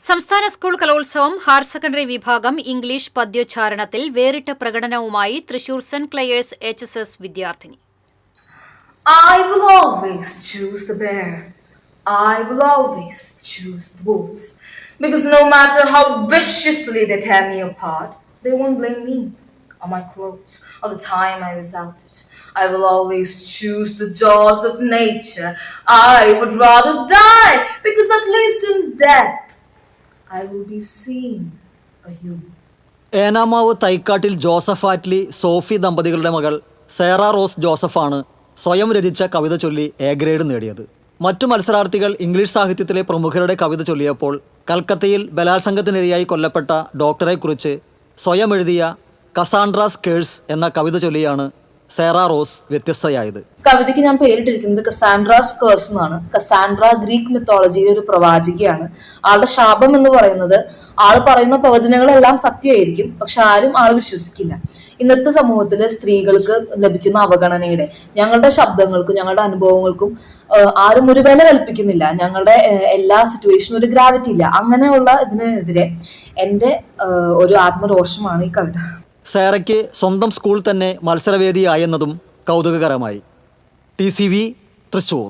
സംസ്ഥാന സ്കൂൾ കലോത്സവം higher secondary വിഭാഗം ഇംഗ്ലീഷ് പദ്യോച്ചാരണത്തിൽ വേറിട്ട പ്രകടനവുമായി Thrissur saint Clare's H S S വിദ്യാർത്ഥിനി I will always choose the bear. I will always choose the wolves. Because no matter how viciously they tear me apart, they won't blame me or my clothes or the time I was out it. I will always choose the jaws of nature. I would rather die because at least in death Enamavu Thaikkattil Joseph Atli Sophie ദമ്പതികളുടെ മകൾ Sera rose ജോസഫാണ് സ്വയം രചിച്ച കവിത ചൊല്ലി A grade നേടിയത്. മറ്റു മത്സരാർത്ഥികൾ English സാഹിത്യത്തിലെ പ്രമുഖരുടെ കവിത ചൊല്ലിയപ്പോൾ കൽക്കത്തയിൽ ബലാത്സംഗത്തിനിരയായി കൊല്ലപ്പെട്ട ഡോക്ടറെക്കുറിച്ച് സ്വയം എഴുതിയ കസാൻഡ്രാസ് കേഴ്സ് എന്ന കവിത ചൊല്ലിയാണ് സേറ റോസ് വ്യത്യസ്തയായത്. കവിതയ്ക്ക് ഞാൻ പേരിട്ടിരിക്കുന്നത് കസാൻഡ്രാസ് കേഴ്സ് എന്നാണ്. കസാൻഡ്ര ഗ്രീക്ക് മിത്തോളജിയിലെ ഒരു പ്രവാചികയാണ്. ആളുടെ ശാപം എന്ന് പറയുന്നത് ആൾ പറയുന്ന പ്രവചനങ്ങളെല്ലാം സത്യമായിരിക്കും പക്ഷെ ആരും ആൾ വിശ്വസിക്കില്ല. ഇന്നത്തെ സമൂഹത്തിൽ സ്ത്രീകൾക്ക് ലഭിക്കുന്ന അവഗണനയുടെ ഞങ്ങളുടെ ശബ്ദങ്ങൾക്കും ഞങ്ങളുടെ അനുഭവങ്ങൾക്കും ആരും ഒരു വില കൽപ്പിക്കുന്നില്ല. ഞങ്ങളുടെ എല്ലാ സിറ്റുവേഷനും ഒരു ഗ്രാവിറ്റി ഇല്ല. അങ്ങനെയുള്ള ഇതിനെതിരെ എന്റെ ഒരു ആത്മരോഷമാണ് ഈ കവിത. സേറയ്ക്ക് സ്വന്തം സ്കൂൾ തന്നെ മത്സരവേദിയായെന്നതും കൗതുകകരമായി. T C V Thrissur